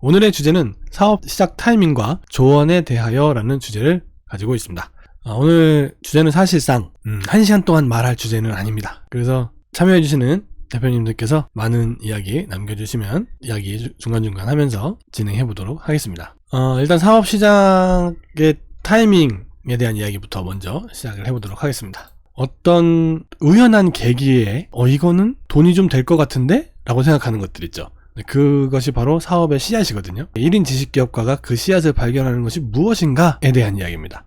오늘의 주제는 사업 시작 타이밍과 조언에 대하여 라는 주제를 가지고 있습니다. 아, 오늘 주제는 사실상 음, 한 시간 동안 말할 주제는 아닙니다. 그래서 참여해주시는 대표님들께서 많은 이야기 남겨주시면 이야기 주- 중간중간 하면서 진행해 보도록 하겠습니다. 어, 일단 사업 시작의 타이밍에 대한 이야기부터 먼저 시작을 해보도록 하겠습니다. 어떤 우연한 계기에 어 이거는 돈이 좀 될 것 같은데? 라고 생각하는 것들 있죠. 그것이 바로 사업의 씨앗이거든요. 1인 지식기업가가 그 씨앗을 발견하는 것이 무엇인가에 대한 이야기입니다.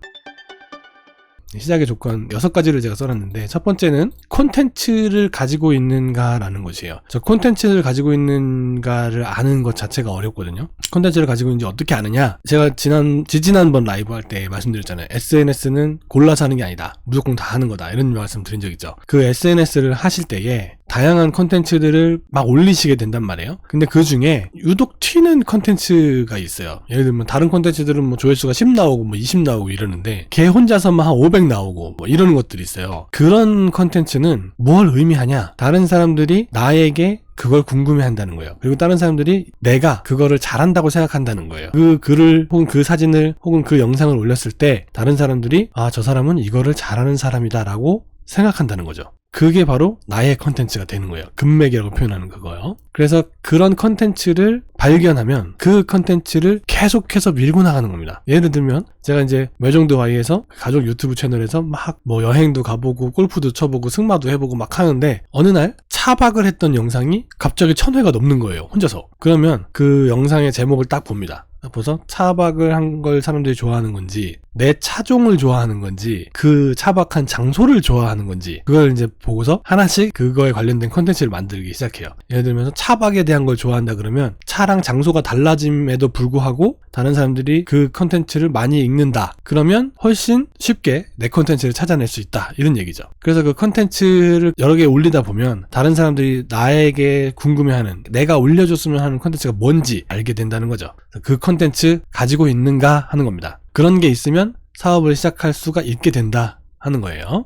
시작의 조건 6가지를 제가 써놨는데 첫 번째는 콘텐츠를 가지고 있는가라는 것이에요. 저 콘텐츠를 가지고 있는가를 아는 것 자체가 어렵거든요. 콘텐츠를 가지고 있는지 어떻게 아느냐? 제가 지난 지지난번 라이브 할 때 말씀드렸잖아요. SNS는 골라서 하는 게 아니다. 무조건 다 하는 거다. 이런 말씀 드린 적 있죠. 그 SNS를 하실 때에 다양한 콘텐츠들을 막 올리시게 된단 말이에요. 근데 그 중에 유독 튀는 콘텐츠가 있어요. 예를 들면 다른 콘텐츠들은 뭐 조회수가 10 나오고 뭐 20 나오고 이러는데 걔 혼자서만 한 500 나오고 뭐 이런 것들이 있어요. 그런 콘텐츠는 뭘 의미하냐? 다른 사람들이 나에게 그걸 궁금해 한다는 거예요. 그리고 다른 사람들이 내가 그거를 잘한다고 생각한다는 거예요. 그 글을 혹은 그 사진을 혹은 그 영상을 올렸을 때 다른 사람들이 아, 저 사람은 이거를 잘하는 사람이다라고 생각한다는 거죠. 그게 바로 나의 컨텐츠가 되는 거예요. 금맥이라고 표현하는 그거요. 그래서 그런 컨텐츠를 발견하면 그 컨텐츠를 계속해서 밀고 나가는 겁니다. 예를 들면 제가 이제 매정도 와이에서 가족 유튜브 채널에서 막 뭐 여행도 가보고 골프도 쳐보고 승마도 해보고 막 하는데 어느 날 차박을 했던 영상이 갑자기 천 회가 넘는 거예요. 혼자서. 그러면 그 영상의 제목을 딱 봅니다. 딱 보서 차박을 한 걸 사람들이 좋아하는 건지 내 차종을 좋아하는 건지 그 차박한 장소를 좋아하는 건지 그걸 이제 보고서 하나씩 그거에 관련된 컨텐츠를 만들기 시작해요. 예를 들면서 차박에 대한 걸 좋아한다 그러면 차랑 장소가 달라짐에도 불구하고 다른 사람들이 그 컨텐츠를 많이 읽는다. 그러면 훨씬 쉽게 내 컨텐츠를 찾아낼 수 있다. 이런 얘기죠. 그래서 그 컨텐츠를 여러 개 올리다 보면 다른 사람들이 나에게 궁금해하는 내가 올려줬으면 하는 컨텐츠가 뭔지 알게 된다는 거죠. 그 컨텐츠 가지고 있는가 하는 겁니다. 그런 게 있으면 사업을 시작할 수가 있게 된다 하는 거예요.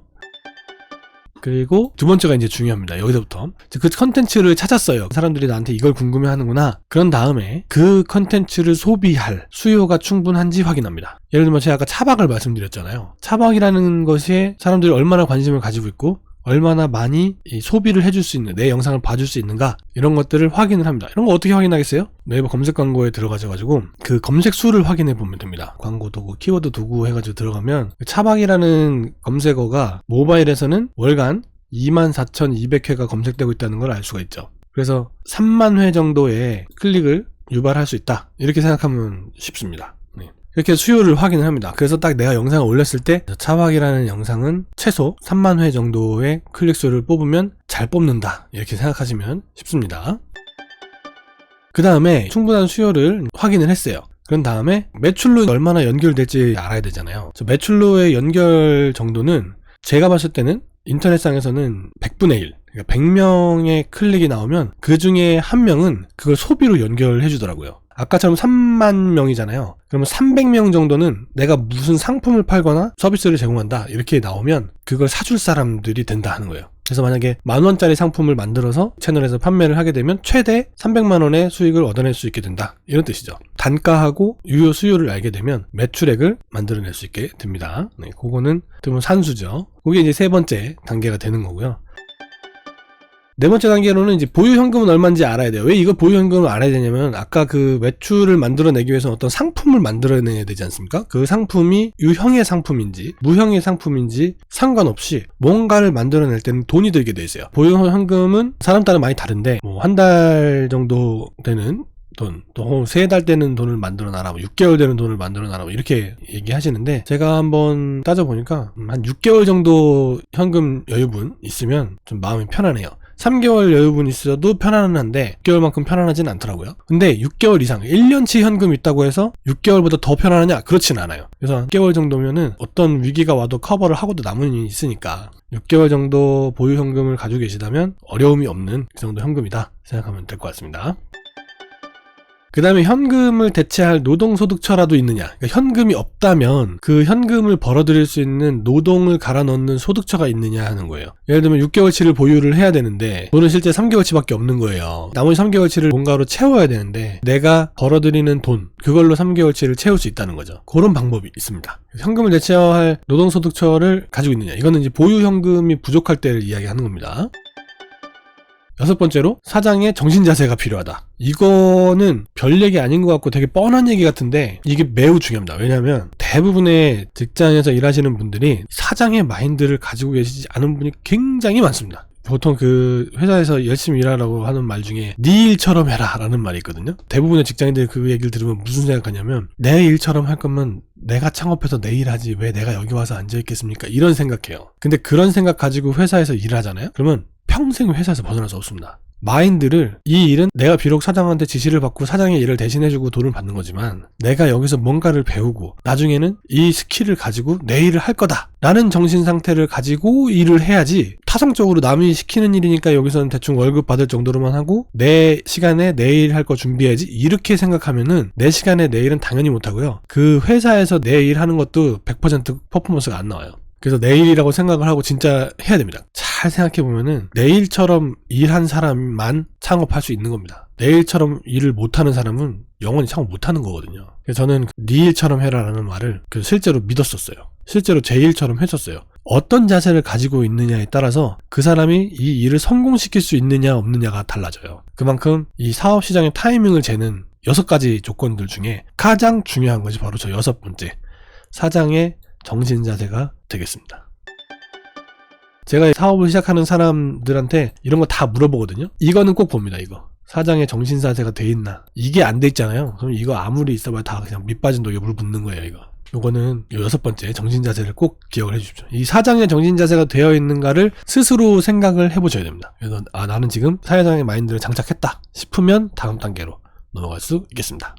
그리고 두 번째가 이제 중요합니다. 여기서부터. 그 컨텐츠를 찾았어요. 사람들이 나한테 이걸 궁금해 하는구나. 그런 다음에 그 컨텐츠를 소비할 수요가 충분한지 확인합니다. 예를 들면 제가 아까 차박을 말씀드렸잖아요. 차박이라는 것에 사람들이 얼마나 관심을 가지고 있고 얼마나 많이 이 소비를 해줄 수 있는 내 영상을 봐줄 수 있는가 이런 것들을 확인을 합니다. 이런 거 어떻게 확인하겠어요? 네이버 검색 광고에 들어가셔 가지고 그 검색 수를 확인해 보면 됩니다. 광고 도구, 키워드 도구 해가지고 들어가면 그 차박이라는 검색어가 모바일에서는 월간 24,200회가 검색되고 있다는 걸 알 수가 있죠. 그래서 3만 회 정도의 클릭을 유발할 수 있다. 이렇게 생각하면 쉽습니다. 네. 이렇게 수요를 확인을 합니다. 그래서 딱 내가 영상을 올렸을 때 차박이라는 영상은 최소 3만 회 정도의 클릭수를 뽑으면 잘 뽑는다. 이렇게 생각하시면 쉽습니다. 그 다음에 충분한 수요를 확인을 했어요. 그런 다음에 매출로 얼마나 연결될지 알아야 되잖아요. 저 매출로의 연결 정도는 제가 봤을 때는 인터넷상에서는 100분의 1. 그러니까 100명의 클릭이 나오면 그 중에 한 명은 그걸 소비로 연결해 주더라고요. 아까처럼 3만 명이잖아요. 그러면 300명 정도는 내가 무슨 상품을 팔거나 서비스를 제공한다. 이렇게 나오면 그걸 사줄 사람들이 된다 하는 거예요. 그래서 만약에 만 원짜리 상품을 만들어서 채널에서 판매를 하게 되면 최대 300만 원의 수익을 얻어낼 수 있게 된다. 이런 뜻이죠. 단가하고 유효 수요를 알게 되면 매출액을 만들어낼 수 있게 됩니다. 네, 그거는 어떻게 산수죠. 그게 이제 세 번째 단계가 되는 거고요. 네 번째 단계로는 이제 보유 현금은 얼마인지 알아야 돼요. 왜 이거 보유 현금을 알아야 되냐면 아까 그 매출을 만들어내기 위해서 어떤 상품을 만들어내야 되지 않습니까? 그 상품이 유형의 상품인지 무형의 상품인지 상관없이 뭔가를 만들어낼 때는 돈이 들게 돼 있어요. 보유 현금은 사람 따라 많이 다른데 뭐 한 달 정도 되는 돈, 또 세 달 되는 돈을 만들어 놔라, 뭐 6개월 되는 돈을 만들어 놔라, 뭐 이렇게 얘기하시는데 제가 한번 따져보니까 음, 한 6개월 정도 현금 여유분 있으면 좀 마음이 편하네요. 3개월 여유분 있어도 편안한데 6개월만큼 편안하진 않더라고요. 근데 6개월 이상, 1년치 현금 있다고 해서 6개월보다 더 편안하냐? 그렇진 않아요. 그래서 6개월 정도면은 어떤 위기가 와도 커버를 하고도 남은 이 있으니까 6개월 정도 보유 현금을 가지고 계시다면 어려움이 없는 그 정도 현금이다 생각하면 될 것 같습니다. 그 다음에 현금을 대체할 노동소득처라도 있느냐. 그러니까 현금이 없다면 그 현금을 벌어들일 수 있는 노동을 갈아 넣는 소득처가 있느냐 하는 거예요. 예를 들면 6개월치를 보유를 해야 되는데 돈은 실제 3개월치밖에 없는 거예요. 나머지 3개월치를 뭔가로 채워야 되는데 내가 벌어들이는 돈 그걸로 3개월치를 채울 수 있다는 거죠. 그런 방법이 있습니다. 현금을 대체할 노동소득처를 가지고 있느냐. 이거는 이제 보유 현금이 부족할 때를 이야기하는 겁니다. 여섯 번째로 사장의 정신 자세가 필요하다. 이거는 별 얘기 아닌 것 같고 되게 뻔한 얘기 같은데 이게 매우 중요합니다. 왜냐하면 대부분의 직장에서 일하시는 분들이 사장의 마인드를 가지고 계시지 않은 분이 굉장히 많습니다. 보통 그 회사에서 열심히 일하라고 하는 말 중에 네 일처럼 해라 라는 말이 있거든요. 대부분의 직장인들이 그 얘기를 들으면 무슨 생각하냐면 내 일처럼 할 거면 내가 창업해서 내 일 하지 왜 내가 여기 와서 앉아 있겠습니까? 이런 생각해요. 근데 그런 생각 가지고 회사에서 일하잖아요. 그러면 평생 회사에서 벗어날 수 없습니다. 마인드를 이 일은 내가 비록 사장한테 지시를 받고 사장의 일을 대신해주고 돈을 받는 거지만 내가 여기서 뭔가를 배우고 나중에는 이 스킬을 가지고 내 일을 할 거다 라는 정신 상태를 가지고 일을 해야지 타성적으로 남이 시키는 일이니까 여기서는 대충 월급 받을 정도로만 하고 내 시간에 내일 할 거 준비해야지 이렇게 생각하면은 내 시간에 내 일은 당연히 못 하고요 그 회사에서 내 일 하는 것도 100% 퍼포먼스가 안 나와요 그래서 내일이라고 생각을 하고 진짜 해야 됩니다. 잘 생각해 보면은 내일처럼 일한 사람만 창업할 수 있는 겁니다. 내일처럼 일을 못하는 사람은 영원히 창업 못하는 거거든요. 그래서 저는 네 일처럼 해라라는 말을 그 실제로 믿었었어요. 실제로 제 일처럼 했었어요. 어떤 자세를 가지고 있느냐에 따라서 그 사람이 이 일을 성공시킬 수 있느냐 없느냐가 달라져요. 그만큼 이 사업 시장의 타이밍을 재는 여섯 가지 조건들 중에 가장 중요한 것이 바로 저 여섯 번째 사장의 정신 자세가 되겠습니다. 제가 사업을 시작하는 사람들한테 이런 거 다 물어보거든요. 이거는 꼭 봅니다. 이거 사장의 정신 자세가 돼 있나? 이게 안 돼 있잖아요. 그럼 이거 아무리 있어봐야 다 그냥 밑 빠진 독에 물 붓는 거예요. 이거. 요거는 요 여섯 번째 정신 자세를 꼭 기억을 해주십시오. 이 사장의 정신 자세가 되어 있는가를 스스로 생각을 해보셔야 됩니다. 그래서 아 나는 지금 사회장의 마인드를 장착했다 싶으면 다음 단계로 넘어갈 수 있겠습니다.